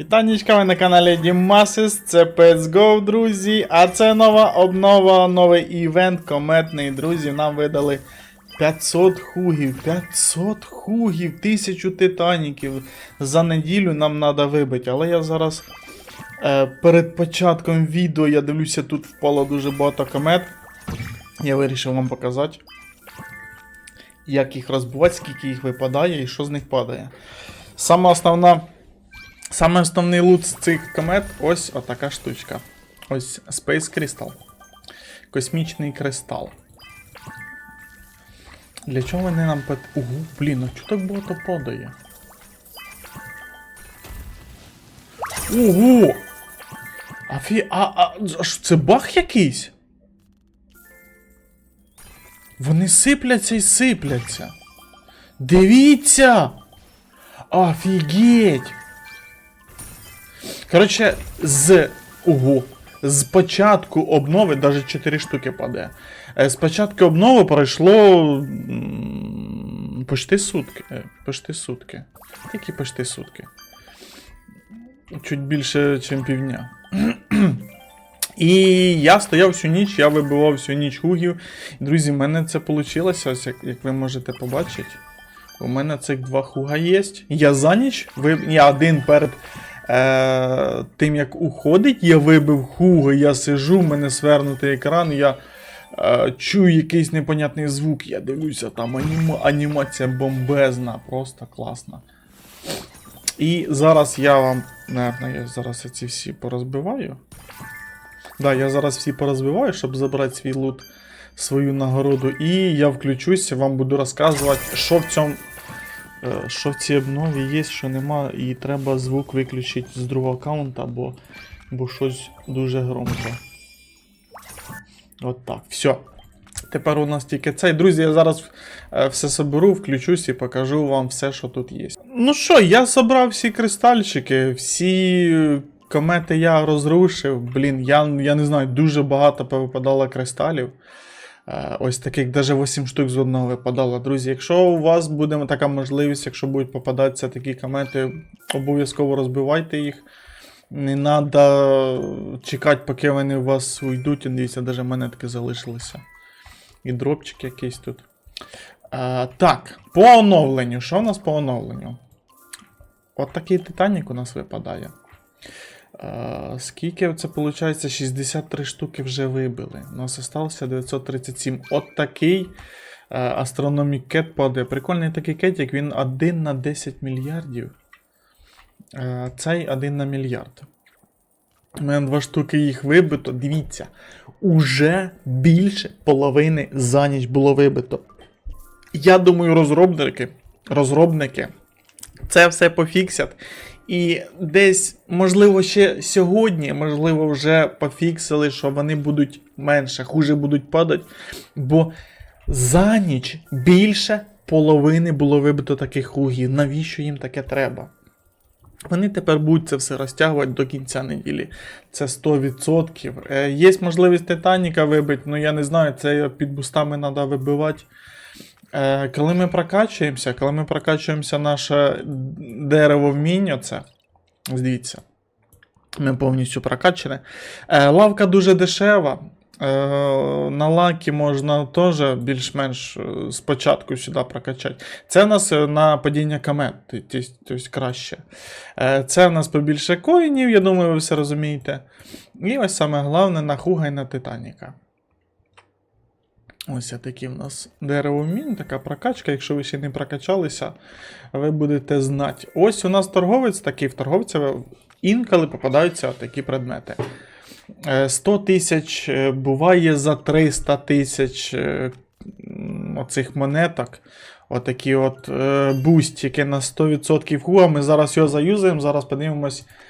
Вітанечка, ви на каналі Дімасис, це CSGO, друзі. А це нова обнова, новий івент кометний, друзі. Нам видали 500 хугів, 500 хугів, 1000 титаніків. За неділю нам треба вибити. Але я зараз е, перед початком відео я дивлюся, тут впало дуже багато комет. Я вирішив вам показати, як їх розбивати, скільки їх випадає і що з них падає. Сама основна. Саме основний лут з цих комет ось отака штучка. Ось Space Crystal. Космічний кристал. Для чого вони нам пот... Угу, блін, а чого так багато падає? Ого! Афі... А, а, а це баг якийсь? Вони сипляться і сипляться. Дивіться! Офігеть! Коротше, з. Ого. З початку обнови, навіть 4 штуки падає. Е, З початку обнови пройшло. Почти сутки. Е, Почти сутки. Тільки почти сутки. Чуть більше, ніж півдня. І я стояв всю ніч, я вибивав всю ніч хугів. Друзі, в мене це вийшло, ось як, як ви можете побачити. У мене цих два хуга є. Я за ніч, ви... я один перед е... тим як уходить, я вибив хуга, я сижу, в мене свернутий екран, я е... чую якийсь непонятний звук, я дивлюся, там аніма... анімація бомбезна, просто класна. І зараз я вам, наверное, я зараз ці всі порозбиваю. Да, я зараз всі порозбиваю, щоб забрати свій лут, свою нагороду. І я включуся, вам буду розказувати, що в цьому. Е, Що в цій обнові є, що нема, і треба звук виключити з другого аккаунта, бо, бо щось дуже громко. От так, все. Тепер у нас тільки цей. Друзі, я зараз е, все соберу, включусь і покажу вам все, що тут є. Ну що, я собрав всі кристальчики, всі комети я розрушив. Блін, я, я не знаю, дуже багато повипадало кристалів. Е, Ось таких даже 8 штук з одного випадало. Друзі, якщо у вас буде така можливість, якщо будуть попадатися такі комети, обов'язково розбивайте їх. Не треба чекати, поки вони у вас уйдуть. Дивіться, навіть монетки залишилися. І дропчик якийсь тут. А, так, по оновленню. Що у нас по оновленню? От такий Титанік у нас випадає. Скільки це виходить? 63 штуки вже вибили. У нас залишилося 937. От такий Astronomic Cat падає. Прикольний такий кетик, він 1 на 10 мільярдів. А, цей 1 на мільярд. У мене два штуки їх вибито. Дивіться, уже більше половини за ніч було вибито. Я думаю, розробники, розробники це все пофіксять. І десь, можливо, ще сьогодні, можливо, вже пофіксили, що вони будуть менше, хуже будуть падати. Бо за ніч більше половини було вибито таких хугів. Навіщо їм таке треба? Вони тепер будуть це все розтягувати до кінця неділі. Це 100%. Е, є можливість Титаніка вибити, але я не знаю, це під бустами треба вибивати. Е, коли ми прокачуємося, коли ми прокачуємося наше дерево вміння, це. Дивіться. Ми повністю прокачені. Е, лавка дуже дешева. Е, на лакі можна теж більш-менш спочатку сюди прокачати. Це в нас на падіння комет, тобто краще. Це в нас побільше коїнів, я думаю, ви все розумієте. І ось саме головне на Хуга і на Титаніка. Ось такі в нас дерево мін, така прокачка. Якщо ви ще не прокачалися, ви будете знати. Ось у нас торговець такий, в торговця інколи попадаються такі предмети. Е, 100 тисяч е, буває за 300 тисяч е, оцих монеток. Отакі от е, бустики на 100% хуга. Ми зараз його заюзаємо, зараз подивимось, е,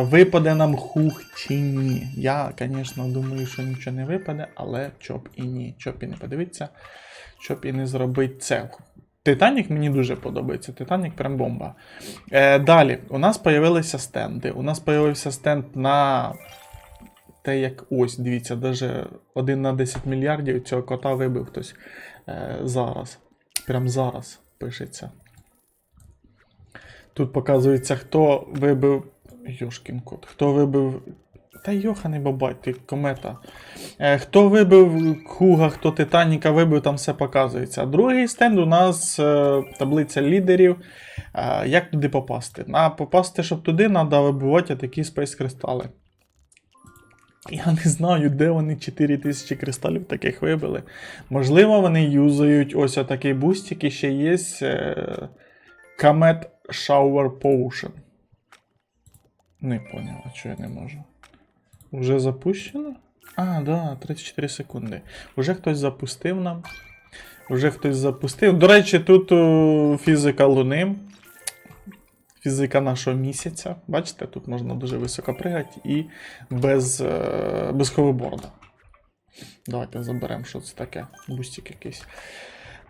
випаде нам хуг чи ні. Я, звісно, думаю, що нічого не випаде, але чоп і ні. Чоп і не подивиться, чоп і не зробить це. Титанік мені дуже подобається. Титанік прям бомба. Е, далі, у нас з'явилися стенди. У нас з'явився стенд на те, як ось, дивіться, даже 1 на 10 мільярдів цього кота вибив хтось е, зараз. Прям зараз пишеться. Тут показується, хто вибив Йошкін кот. Хто вибив. Та йоханий бабай, ти комета. Е, хто вибив Хуга, хто Титаніка вибив, там все показується. Другий стенд у нас е, таблиця лідерів. Е, як туди попасти? А попасти, щоб туди, треба вибивати такі спейс кристали. Я не знаю, де вони 4000 кристалів таких вибили. Можливо, вони юзають ось такий бустик, і ще є е, Comet Shower Potion. Не поняв, а чого я не можу. Уже запущено? А, да, 34 секунди. Уже хтось запустив нам. Уже хтось запустив. До речі, тут о, фізика Луни. Фізика нашого місяця. Бачите, тут можна дуже високо пригати і без, е, без ховерборда. Давайте заберемо, що це таке. Бустик якийсь.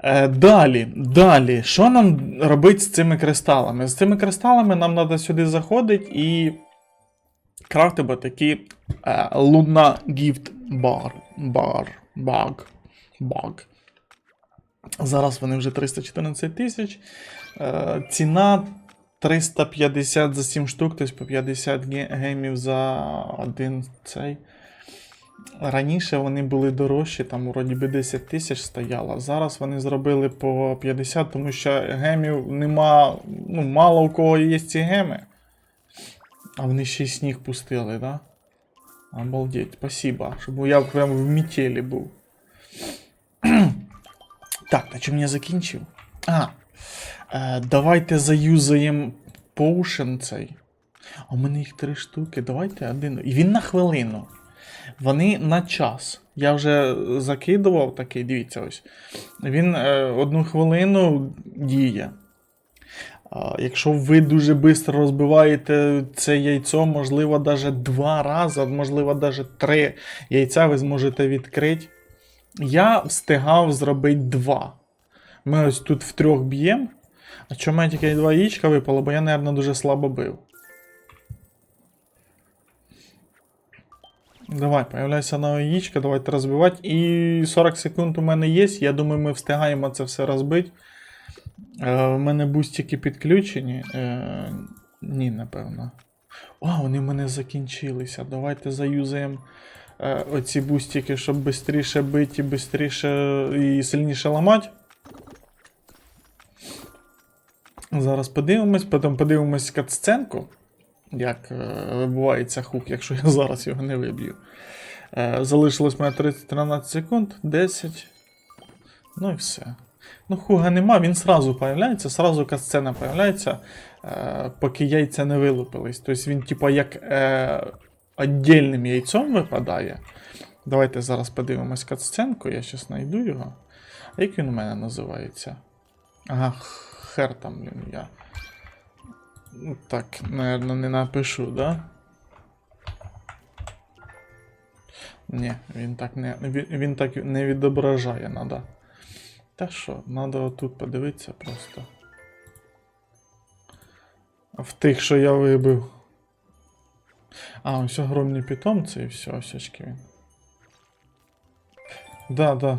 Е, далі, далі. Що нам робити з цими кристалами? З цими кристалами нам треба сюди заходити і крафтити такі луна гіфт бар. Бар. Баг. Баг. Зараз вони вже 314 тисяч. Е, ціна 350 за 7 штук, тобто по 50 ге- гемів за один цей. Раніше вони були дорожчі, там вроді би 10 тисяч стояло. Зараз вони зробили по 50, тому що гемів нема. Ну, мало у кого є ці геми. А вони ще й сніг пустили, да? Обалдеть, спасибо. Щоб я прям в метелі був. так, на чому я закінчив? А. Е, давайте заюзаємо поушен цей. А у мене їх три штуки. Давайте один. І він на хвилину. Вони на час. Я вже закидував такий, дивіться ось. Він е, одну хвилину діє. А, якщо ви дуже швидко розбиваєте це яйцо, можливо, навіть два рази, можливо, навіть три яйця ви зможете відкрити. Я встигав зробити два. Ми ось тут втрьох б'ємо. А чому мене тільки два яєчка випало, бо я, мабуть, дуже слабо бив. Давай, появляється нове яєчко, давайте розбивати. І 40 секунд у мене є. Я думаю, ми встигаємо це все розбити. Е, у мене бустики підключені. Е, ні, напевно. О, вони в мене закінчилися. Давайте заюзаємо е, оці бустики, щоб швидше бити, швидше і сильніше ламати. Зараз подивимось, потім подивимось катсценку, як е, вибувається хук, якщо я зараз його не виб'ю. Е, залишилось мене 30 13 секунд, 10. Ну і все. Ну, хуга нема, він сразу появляється, сразу катсцена появляється, е, поки яйця не вилупились. Тобто він, типа, як е, яйцом випадає. Давайте зараз подивимось катсценку, я щас знайду його. А як він у мене називається? Ага, хер там, блін, я. Ну, Так, наверно, не напишу, да? Ні, він так не, він, так не відображає, надо. Та що, надо отут подивитися просто. В тих, що я вибив. А, ось огромні питомці і все, ось очки він. Да, да.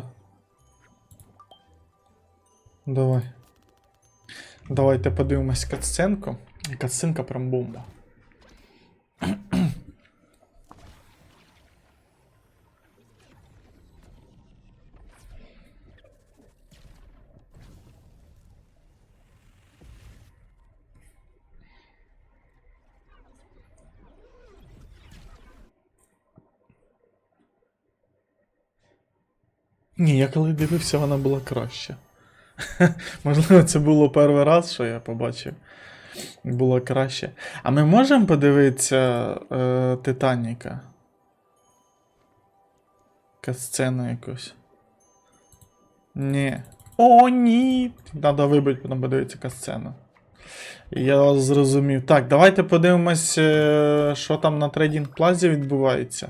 Давай. Давайте подивимось катсценку. Катсценка прям бомба. Ні, я коли дивився, вона була краща. Можливо, це було перший раз, що я побачив. Було краще. А ми можемо подивитися е, Титаніка? Касцену якусь. Ні. О, ні! Треба вибити, потім подивитися касцену. Я зрозумів. Так, давайте подивимось, е, що там на трейдинг плазі відбувається.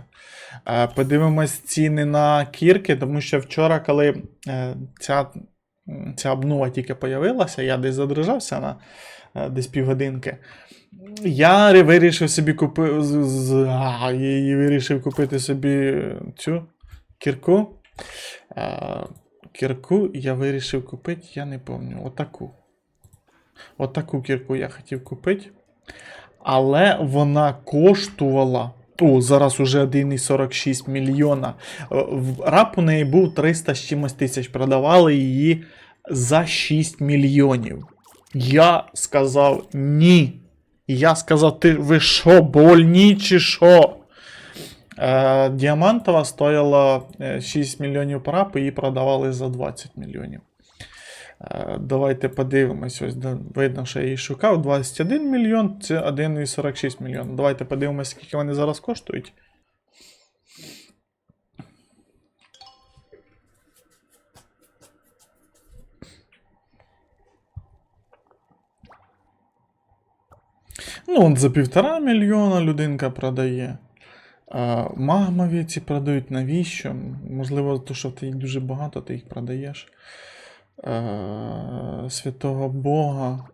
Е, Подивимось ціни на кірки, тому що вчора, коли е, ця, ця обнова тільки появилася, я десь задрижався на десь півгодинки. Я вирішив собі купити. І вирішив купити собі цю кірку. Е, Кірку я вирішив купити, я не пам'ятаю, отаку. Отаку кірку я хотів купити. Але вона коштувала. О, зараз уже 1,46 мільйона. Е, рап у неї був 300 з чимось тисяч. Продавали її за 6 мільйонів. Я сказав ні. Я сказав, ти ви що, больні чи що? Е, Діамантова стояла е, 6 мільйонів по рапу, її продавали за 20 мільйонів. Е, Давайте подивимось. Ось видно, що я її шукав. 21 мільйон, це 1,46 мільйон. Давайте подивимось, скільки вони зараз коштують. Ну, от за півтора мільйона людинка продає. А магмові ці продають навіщо? Можливо, то, що ти їх дуже багато, ти їх продаєш. Е, Святого Бога.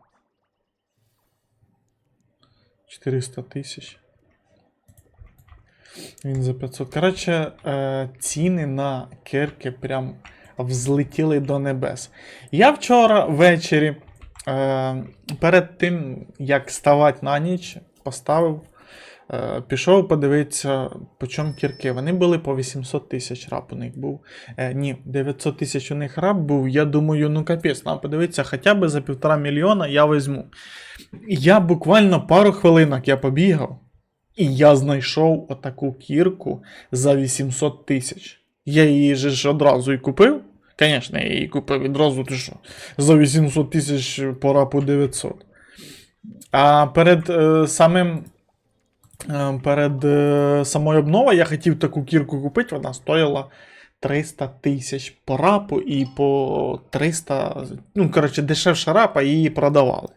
400 тисяч. Він за 500. Коротше, е, ціни на кирки прям взлетіли до небес. Я вчора ввечері, е, перед тим, як ставати на ніч, поставив, е, пішов подивитися, по чому кірки. Вони були по 800 тисяч раб у них був. Е, ні, 900 тисяч у них раб був. Я думаю, ну капець, нам подивитися, хоча б за півтора мільйона я візьму. Я буквально пару хвилинок я побігав, і я знайшов отаку кірку за 800 тисяч. Я її ж одразу і купив. Звісно, я її купив відразу, ти що? За 800 тисяч пора по 900. А перед е, самим. е, Перед е, самою обновою я хотів таку кірку купити, вона стояла 300 тисяч по рапу і по 300. Ну, коротше, дешевша рапа її продавали.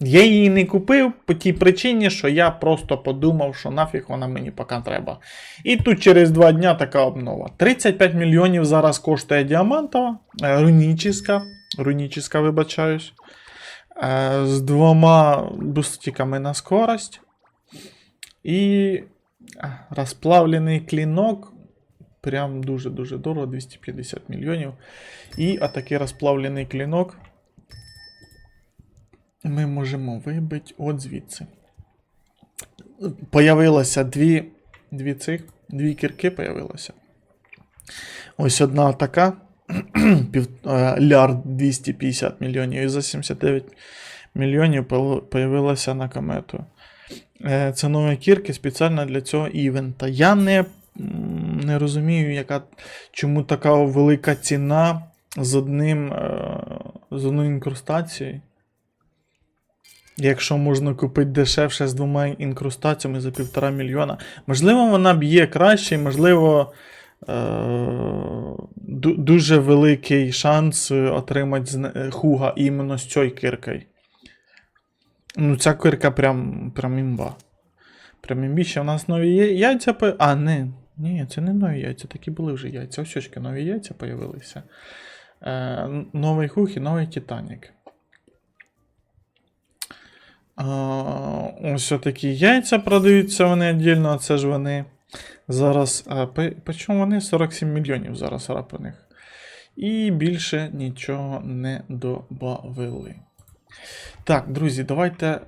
Я її не купив по тій причині, що я просто подумав, що нафіг вона мені поки треба. І тут через два дня така обнова. 35 мільйонів зараз коштує діамантова, е, рунічіска, рунічіска, вибачаюсь. е, З двома бустиками на скорость. І е, розплавлений клінок. Прям дуже-дуже дорого, 250 мільйонів. І отакий розплавлений клінок ми можемо вибити от звідси. Появилося дві, дві цих, дві кірки появилося. Ось одна така. е, лярд 250 мільйонів. І за 79 мільйонів появилася на комету. Е, Це нові кірки спеціально для цього івента. Я не, не розумію, яка, чому така велика ціна з одним е, з одною інкрустацією. Якщо можна купити дешевше з двома інкрустаціями за півтора мільйона. Можливо, вона б'є краще, і, можливо, е- дуже великий шанс е, отримати е, хуга іменно з цією киркою. Ну, ця кирка прям, прям імба. Прям імбіще. У нас нові яйця. по- А, не. Ні, це не нові яйця, такі були вже яйця. Ось нові яйця появилися. Е, новий хуг і новий Титанік. Ось такі яйця продаються вони віддільно, це ж вони зараз. А, по, по чому вони? 47 мільйонів зараз рап у них. І більше нічого не добавили. Так, друзі, давайте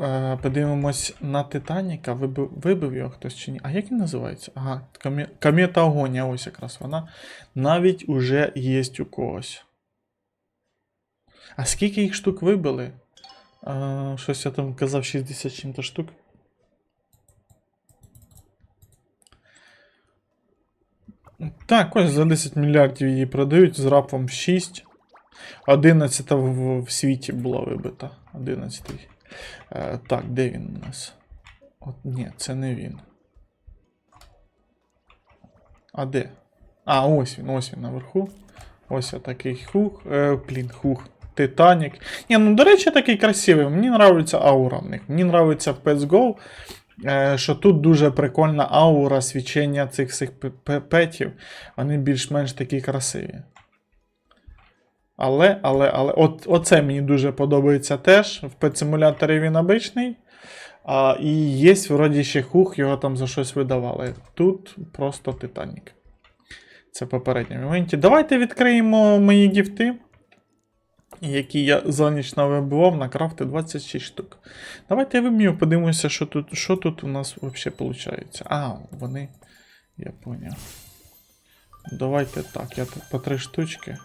е, подивимось на Титаніка. Вибив, вибив його хтось чи ні. А як він називається? Ага, комета Огоня, ось якраз вона. Навіть уже є у когось. А скільки їх штук вибили? А, щось я там казав 60 чим-то штук. Так, ось за 10 мільярдів її продають з рапом 6. 11 в, в світі була вибита. 11. Е, так, де він у нас? От, ні, це не він. А де? А, ось він, ось він наверху. Ось такий хух. Е, блін, хух. Титанік. Ні, ну до речі, такий красивий. Мені нравиться аура в них. Мені нравиться в PSGO, що тут дуже прикольна аура свічення цих всіх петів. Вони більш-менш такі красиві. Але, але, але, от, оце мені дуже подобається теж. В пет-симуляторі він обичний. А, і є, вроді, ще хух, його там за щось видавали. Тут просто Титанік. Це в попередньому моменті. Давайте відкриємо мої гіфти. Які я за ніч навибивав, накрафти 26 штук. Давайте я вимію, подивимося, що тут, що тут у нас взагалі виходить. А, вони. Я поняв. Давайте так, я тут по три штучки.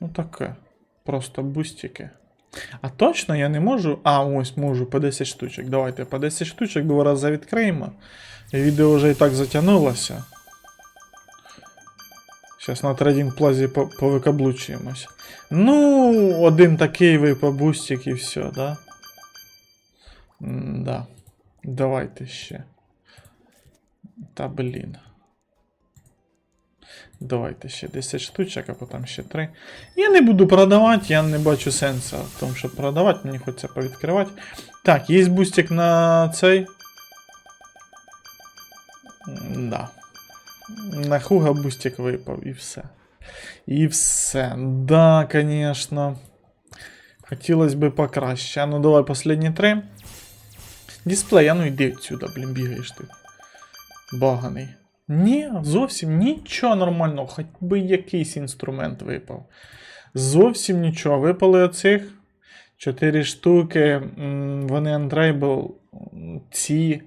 Ну таке. Просто бустики. А точно я не можу. А, ось можу по 10 штучок. Давайте по 10 штучок два рази відкриємо. Відео вже і так затягнулося. Зараз на трейдинг плазі повикаблучуємось. Ну, один такий випав бустик і все, да? Да. Давайте ще. Та блін. Давайте ще 10 штучок, а потім ще 3. Я не буду продавати, я не бачу сенсу в тому, щоб продавати, мені хочеться повідкривати. Так, є бустик на цей. М, Да. На Хуга бустик випав і все. І все. Да, конечно. Хотілось би покраще. А ну давай последні три. Дисплей, а ну йди відсюди, блін, бігаєш ти. Баганий. Ні, зовсім нічого нормального, хоч би якийсь інструмент випав. Зовсім нічого. Випали оцих 4 штуки. Вони м, Ці.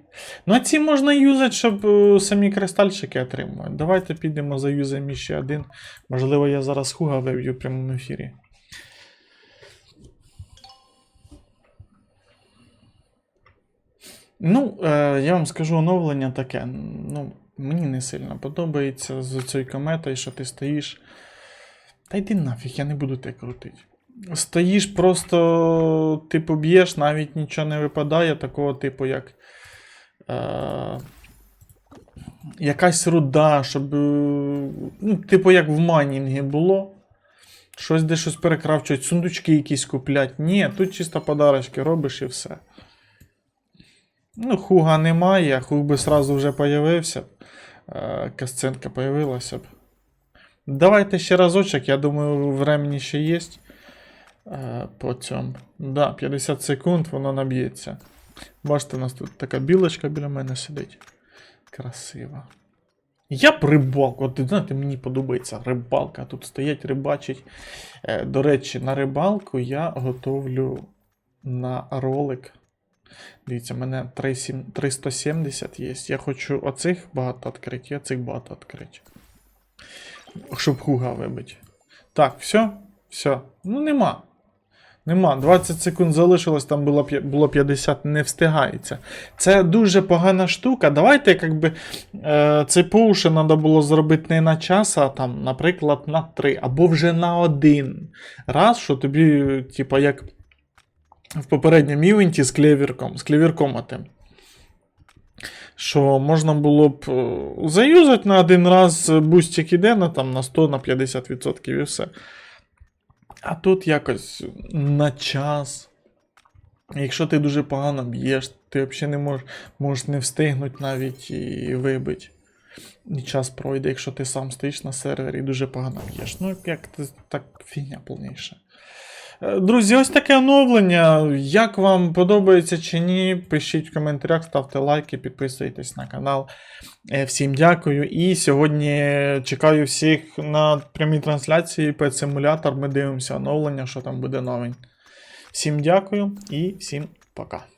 Ну, а ці можна юзати, щоб е, самі кристальчики отримувати. Давайте підемо заюзаємо ще один. Можливо, я зараз хуга вив'ю в прямому ефірі. Ну, е, я вам скажу оновлення таке. Ну, мені не сильно подобається з цією кометою, що ти стоїш. Та йди нафіг, я не буду тебе крутити. Стоїш просто, типу, б'єш, навіть нічого не випадає, такого типу, як. Е, якась руда, щоб. е, Ну, типу, як в майнінгі було. Щось де щось перекравчують, сундучки якісь куплять. Ні, тут чисто подарочки робиш і все. Ну, хуга немає, хуг би сразу вже появився. б. Е, Касценка появилася б. Давайте ще разочок, я думаю, времени ще є. Е. Да, 50 секунд, воно наб'ється. Бачите, у нас тут така білочка біля мене сидить. Красиво. Я б рибалку, от знаєте, мені подобається рибалка. Тут стоять, рибачить. Е, До речі, на рибалку я готовлю на ролик. Дивіться, в мене 370 є. Я хочу оцих багато відкрити, і оцих багато відкрити. Щоб хуга вибити. Так, все? Все. Ну нема. Нема. 20 секунд залишилось, там було, було 50, не встигається. Це дуже погана штука. Давайте, якби е, цей поушен треба було зробити не на час, а там, наприклад, на 3, або вже на один раз, що тобі, типа, як в попередньому івенті з клевірком, з клевірком отим. Що можна було б е, заюзати на один раз бустик іде на, там, на 100 на 50% і все. А тут якось на час. Якщо ти дуже погано б'єш, ти взагалі не можеш, можеш не встигнути навіть і вибити. І час пройде, якщо ти сам стоїш на сервері і дуже погано б'єш. Ну, як ти так фігня повніше. Е, Друзі, ось таке оновлення. Як вам подобається чи ні, пишіть в коментарях, ставте лайки, підписуйтесь на канал. Е, Всім дякую. І сьогодні чекаю всіх на прямій трансляції Simulator. Ми дивимося оновлення, що там буде новень. Всім дякую і всім пока.